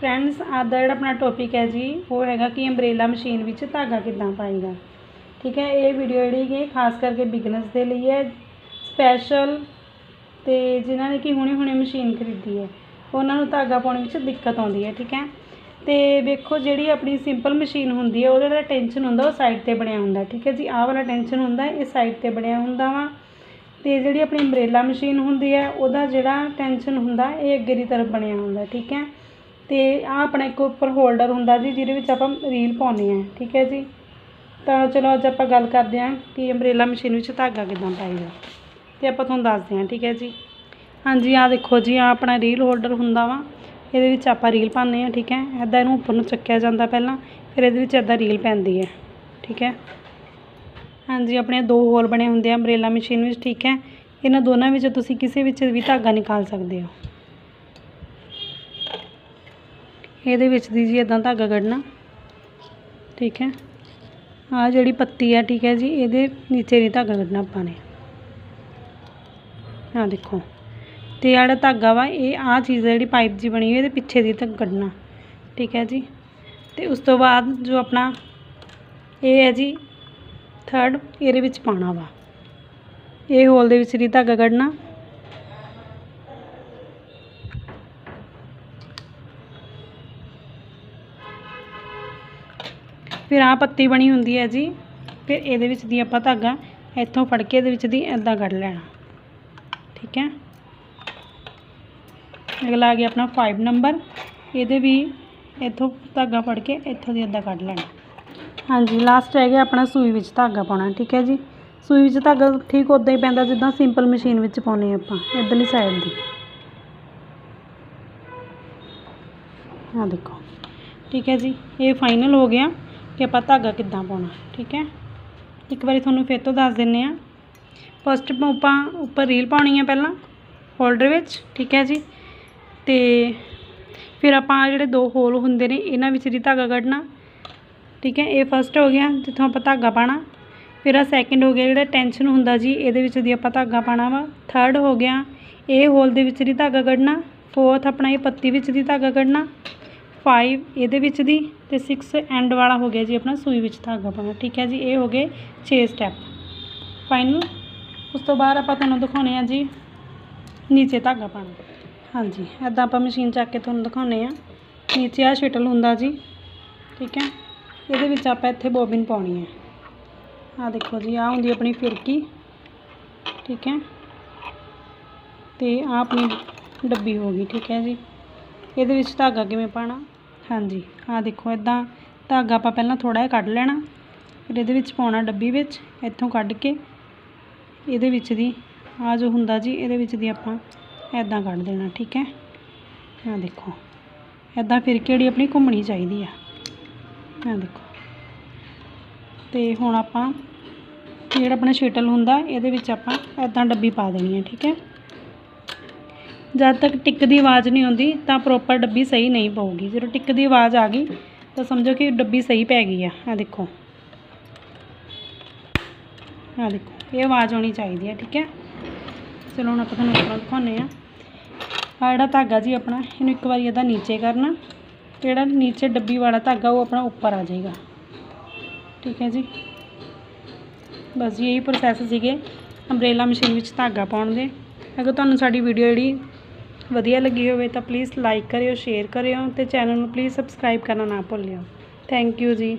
Friends ਅੱਜ ਦਾ ਜਿਹੜਾ ਆਪਣਾ ਟੌਪਿਕ ਹੈ ਜੀ, ਉਹ ਹੈਗਾ ਕਿ ਅੰਬ੍ਰੇਲਾ ਮਸ਼ੀਨ ਵਿੱਚ ਧਾਗਾ ਕਿੱਦਾਂ ਪਾਈਦਾ ਠੀਕ ਹੈ, ਇਹ ਵੀਡੀਓ ਜਿਹੜੀ ਕਿ ਖਾਸ ਕਰਕੇ ਬਿਗਨਰਸ ਦੇ ਲਈ ਹੈ ਸਪੈਸ਼ਲ ਤੇ ਜਿਨ੍ਹਾਂ ਨੇ ਕਿ ਹੁਣੇ ਹੁਣੇ ਮਸ਼ੀਨ ਖਰੀਦੀ ਹੈ, ਉਹਨਾਂ ਨੂੰ ਧਾਗਾ ਪਾਉਣ ਵਿੱਚ ਦਿੱਕਤ ਆਉਂਦੀ ਹੈ, ਠੀਕ ਹੈ। ਤੇ ਵੇਖੋ, ਜਿਹੜੀ ਆਪਣੀ ਸਿੰਪਲ ਮਸ਼ੀਨ ਹੁੰਦੀ ਹੈ, ਉਹਦਾ ਜਿਹੜਾ ਟੈਂਸ਼ਨ ਹੁੰਦਾ, ਉਹ ਸਾਈਡ ਤੇ ਬਣਿਆ ਹੁੰਦਾ, ਠੀਕ ਹੈ ਜੀ। ਆਹ ਵਾਲਾ ਟੈਂਸ਼ਨ ਹੁੰਦਾ, ਇਹ ਸਾਈਡ ਤੇ ਬਣਿਆ ਹੁੰਦਾ ਵਾ। ਤੇ ਜਿਹੜੀ ਆਪਣੀ ਅੰਬ੍ਰੇਲਾ ਮਸ਼ੀਨ ਹੁੰਦੀ ਹੈ, ਉਹਦਾ ਜਿਹੜਾ ਟੈਂਸ਼ਨ ਹੁੰਦਾ, ਇਹ ਅੱਗੇ ਦੀ ਤਰਫ ਬਣਿਆ ਹੁੰਦਾ, ਠੀਕ ਹੈ। ਅਤੇ ਆਹ ਆਪਣਾ ਇੱਕ ਉੱਪਰ ਹੋਲਡਰ ਹੁੰਦਾ ਜੀ, ਜਿਹਦੇ ਵਿੱਚ ਆਪਾਂ ਰੀਲ ਪਾਉਂਦੇ ਹਾਂ, ਠੀਕ ਹੈ ਜੀ? ਤਾਂ ਚਲੋ ਅੱਜ ਆਪਾਂ ਗੱਲ ਕਰਦੇ ਹਾਂ ਕਿ ਅੰਬਰੇਲਾ ਮਸ਼ੀਨ ਵਿੱਚ ਧਾਗਾ ਕਿੱਦਾਂ ਪਾਈਦਾ ਅਤੇ ਆਪਾਂ ਤੁਹਾਨੂੰ ਦੱਸਦੇ ਹਾਂ, ਠੀਕ ਹੈ ਜੀ? ਹਾਂਜੀ, ਆਹ ਦੇਖੋ ਜੀ, ਆਹ ਆਪਣਾ ਰੀਲ ਹੋਲਡਰ ਹੁੰਦਾ ਵਾ, ਇਹਦੇ ਵਿੱਚ ਆਪਾਂ ਰੀਲ ਪਾਉਂਦੇ ਹਾਂ, ਠੀਕ ਹੈ? ਇੱਦਾਂ ਇਹਨੂੰ ਉੱਪਰ ਨੂੰ ਚੱਕਿਆ ਜਾਂਦਾ ਪਹਿਲਾਂ, ਫਿਰ ਇਹਦੇ ਵਿੱਚ ਇੱਦਾਂ ਰੀਲ ਪੈਂਦੀ ਹੈ, ਠੀਕ ਹੈ? ਹਾਂਜੀ, ਆਪਣੇ ਦੋ ਹੋਲ ਬਣੇ ਹੁੰਦੇ ਆ ਅੰਬਰੇਲਾ ਮਸ਼ੀਨ ਵਿੱਚ, ਠੀਕ ਹੈ? ਇਹਨਾਂ ਦੋਨਾਂ ਵਿੱਚ ਤੁਸੀਂ ਕਿਸੇ ਵਿੱਚ ਵੀ ਧਾਗਾ ਨਿਕਾਲ ਸਕਦੇ ਹੋ। ਇਹਦੇ ਵਿੱਚ ਦੀ ਜੀ ਇਦਾਂ ਧਾਗਾ ਕੱਢਣਾ। ਠੀਕ ਹੈ। ਆਹ ਜਿਹੜੀ ਪੱਤੀ ਆ, ਠੀਕ ਹੈ ਜੀ, ਇਹਦੇ ਨੀਚੇ ਨਹੀਂ ਧਾਗਾ ਕੱਢਣਾ ਆਪਾਂ ਨੇ। ਆਹ ਦੇਖੋ। ਤੇ ਆਹ ਜਿਹੜਾ ਧਾਗਾ ਵਾ, ਇਹ ਆਹ ਚੀਜ਼ ਜਿਹੜੀ ਪਾਈਪ ਜੀ ਬਣੀ ਹੋਈ, ਇਹਦੇ ਪਿੱਛੇ ਦੀ ਤੱਕ ਕੱਢਣਾ। ਠੀਕ ਹੈ ਜੀ। ਤੇ ਉਸ ਤੋਂ ਬਾਅਦ ਜੋ ਆਪਣਾ ਇਹ ਹੈ ਜੀ ਥਰਡ ਇਹਦੇ ਵਿੱਚ ਪਾਉਣਾ ਵਾ। ਇਹ ਹੋਲ ਦੇ ਵਿੱਚ ਦੀ ਧਾਗਾ ਕੱਢਣਾ। ਫਿਰ ਆਹ ਪੱਤੀ ਬਣੀ ਹੁੰਦੀ ਹੈ ਜੀ। ਫਿਰ ਇਹਦੇ ਵਿੱਚ ਦੀ ਆਪਾਂ ਧਾਗਾ ਇੱਥੋਂ ਫੜ ਕੇ ਇਹਦੇ ਵਿੱਚ ਦੀ ਐਦਾਂ ਕੱਢ ਲੈਣਾ। ਠੀਕ ਹੈ। ਅਗਲਾ ਆ ਗਿਆ ਆਪਣਾ 5 ਨੰਬਰ ਇਹਦੇ ਵੀ ਇੱਥੋਂ ਧਾਗਾ ਫੜ ਕੇ ਇੱਥੋਂ ਦੀ ਐਦਾਂ ਕੱਢ ਲੈਣਾ। ਹਾਂਜੀ ਲਾਸਟ ਰਹਿ ਗਿਆ ਆਪਣਾ ਸੂਈ ਵਿੱਚ ਧਾਗਾ ਪਾਉਣਾ, ਠੀਕ ਹੈ ਜੀ। ਸੂਈ ਵਿੱਚ ਧਾਗਾ ਠੀਕ ਉੱਦਾਂ ਹੀ ਪੈਂਦਾ ਜਿੱਦਾਂ ਸਿੰਪਲ ਮਸ਼ੀਨ ਵਿੱਚ ਪਾਉਂਦੇ ਆਪਾਂ, ਇੱਧਰਲੀ ਸਾਈਡ ਦੀ। ਆਹ ਦੇਖੋ। ਠੀਕ ਹੈ ਜੀ, ਇਹ ਫਾਈਨਲ ਹੋ ਗਿਆ। ਕਿ ਆਪਾਂ ਧਾਗਾ ਕਿੱਦਾਂ ਪਾਉਣਾ, ਠੀਕ ਹੈ? ਇੱਕ ਵਾਰੀ ਤੁਹਾਨੂੰ ਫਿਰ ਤੋਂ ਦੱਸ ਦਿੰਨੇ ਆ ਫਸਟ ਆਪਾਂ ਉੱਪਰ ਰੀਲ ਪਾਉਣੀ ਹੈ ਪਹਿਲਾਂ ਹੋਲਡਰ ਵਿੱਚ, ਠੀਕ ਹੈ ਜੀ? ਤੇ ਫਿਰ ਆਪਾਂ ਜਿਹੜੇ ਦੋ ਹੋਲ ਹੁੰਦੇ ਨੇ, ਇਹਨਾਂ ਵਿੱਚ ਦੀ ਧਾਗਾ ਕੱਢਣਾ, ਠੀਕ ਹੈ? ਇਹ ਫਸਟ ਹੋ ਗਿਆ, ਜਿੱਥੋਂ ਆਪਾਂ ਧਾਗਾ ਪਾਣਾ ਫਿਰ ਆ ਸੈਕਿੰਡ ਹੋ ਗਿਆ, ਜਿਹੜਾ ਟੈਂਸ਼ਨ ਹੁੰਦਾ ਜੀ, ਇਹਦੇ ਵਿੱਚ ਦੀ ਆਪਾਂ ਧਾਗਾ ਪਾਣਾ ਵਾ। ਥਰਡ ਹੋ ਗਿਆ, ਇਹ ਹੋਲ ਦੇ ਵਿੱਚ ਦੀ ਧਾਗਾ ਕੱਢਣਾ। ਫੋਰਥ ਆਪਣਾ ਇਹ ਪੱਤੀ ਵਿੱਚ ਦੀ ਧਾਗਾ ਕੱਢਣਾ। 5 ਇਹਦੇ ਵਿੱਚ ਦੀ ਤੇ 6 ਐਂਡ ਵਾਲਾ ਹੋ ਗਿਆ ਜੀ ਆਪਣਾ ਸੂਈ ਵਿੱਚ ਧਾਗਾ ਪਾਉਣਾ। ਠੀਕ ਹੈ ਜੀ, ਇਹ ਹੋ ਗਏ 6 ਸਟੈਪ ਫਾਈਨਲ ਉਸ ਤੋਂ ਬਾਅਦ ਆਪਾਂ ਤੁਹਾਨੂੰ ਦਿਖਾਉਣੇ ਆ ਜੀ ਨੀਚੇ ਧਾਗਾ ਪਾਉਣਾ। ਹਾਂਜੀ ਐਦਾਂ ਆਪਾਂ ਮਸ਼ੀਨ ਚੱਕ ਕੇ ਤੁਹਾਨੂੰ ਦਿਖਾਉਣੇ ਆ। ਨੀਚੇ ਆ ਸ਼ਟਲ ਹੁੰਦਾ ਜੀ। ਠੀਕ ਹੈ, ਇਹਦੇ ਵਿੱਚ ਆਪਾਂ ਇੱਥੇ ਬੋਬਿਨ ਪਾਉਣੀ ਹੈ। ਆ ਦੇਖੋ ਜੀ ਆ ਹੁੰਦੀ ਆਪਣੀ ਫਿਰਕੀ। ਠੀਕ ਹੈ, ਤੇ ਆ ਆਪਣੀ ਡੱਬੀ ਹੋ ਗਈ। ਠੀਕ ਹੈ ਜੀ, ਇਹਦੇ ਵਿੱਚ ਧਾਗਾ ਕਿਵੇਂ ਪਾਣਾ ਹਾਂਜੀ ਆ ਦੇਖੋ ਇਦਾਂ ਧਾਗਾ ਆਪਾਂ ਪਹਿਲਾਂ ਥੋੜਾ ਜਿਹਾ ਕੱਢ ਲੈਣਾ, ਫਿਰ ਇਹਦੇ ਵਿੱਚ ਪਾਉਣਾ ਡੱਬੀ ਵਿੱਚ, ਇੱਥੋਂ ਕੱਢ ਕੇ ਇਹਦੇ ਵਿੱਚ ਦੀ ਆ ਜੋ ਹੁੰਦਾ ਜੀ, ਇਹਦੇ ਵਿੱਚ ਦੀ ਆਪਾਂ ਇਦਾਂ ਕੱਢ ਦੇਣਾ, ਠੀਕ ਹੈ? ਆ ਦੇਖੋ ਇਦਾਂ ਫਿਰ ਕਿਹੜੀ ਆਪਣੀ ਘੁੰਮਣੀ ਚਾਹੀਦੀ ਆ। ਆ ਦੇਖੋ, ਤੇ ਹੁਣ ਆਪਾਂ ਜਿਹੜਾ ਆਪਣਾ ਸ਼ਟਲ ਹੁੰਦਾ, ਇਹਦੇ ਵਿੱਚ ਆਪਾਂ ਇਦਾਂ ਡੱਬੀ ਪਾ ਦੇਣੀ ਹੈ, ਠੀਕ ਹੈ? ਜਦ ਤੱਕ ਟਿੱਕ ਦੀ ਆਵਾਜ਼ ਨਹੀਂ ਆਉਂਦੀ, ਤਾਂ ਪ੍ਰੋਪਰ ਡੱਬੀ ਸਹੀ ਨਹੀਂ ਪਊਗੀ। ਜਦੋਂ ਟਿੱਕ ਦੀ ਆਵਾਜ਼ ਆ ਗਈ, ਤਾਂ ਸਮਝੋ ਕਿ ਡੱਬੀ ਸਹੀ ਪੈ ਗਈ ਆ। ਆ ਦੇਖੋ। ਆ ਦੇਖੋ, ਇਹ ਆਵਾਜ਼ ਆਉਣੀ ਚਾਹੀਦੀ ਹੈ ਠੀਕ ਹੈ? ਚਲੋ ਹੁਣ ਆਪਾਂ ਤੁਹਾਨੂੰ ਉੱਪਰੋਂ ਦਿਖਾਉਂਦੇ ਆ ਆ ਜਿਹੜਾ ਧਾਗਾ ਜੀ ਆਪਣਾ, ਇਹਨੂੰ ਇੱਕ ਵਾਰੀ ਇਹਦਾ ਨੀਚੇ ਕਰਨਾ। ਜਿਹੜਾ ਨੀਚੇ ਡੱਬੀ ਵਾਲਾ ਧਾਗਾ, ਉਹ ਆਪਣਾ ਉੱਪਰ ਆ ਜਾਏਗਾ। ਠੀਕ ਹੈ ਜੀ? ਬਸ ਜੀ, ਇਹੀ ਪ੍ਰੋਸੈਸ ਸੀਗੇ। ਅੰਬ੍ਰੇਲਾ ਮਸ਼ੀਨ ਵਿੱਚ ਧਾਗਾ ਪਾਉਣ ਦੇ। ਅਗਰ ਤੁਹਾਨੂੰ ਸਾਡੀ ਵੀਡੀਓ ਜਿਹੜੀ ਵਧੀਆ ਲੱਗੀ ਹੋਵੇ ਤਾਂ ਪਲੀਜ਼ ਲਾਈਕ ਕਰਿਓ ਸ਼ੇਅਰ ਕਰਿਓ ਅਤੇ ਚੈਨਲ ਨੂੰ ਪਲੀਜ਼ ਸਬਸਕ੍ਰਾਈਬ ਕਰਨਾ ਨਾ ਭੁੱਲਿਓ। ਥੈਂਕ ਯੂ ਜੀ।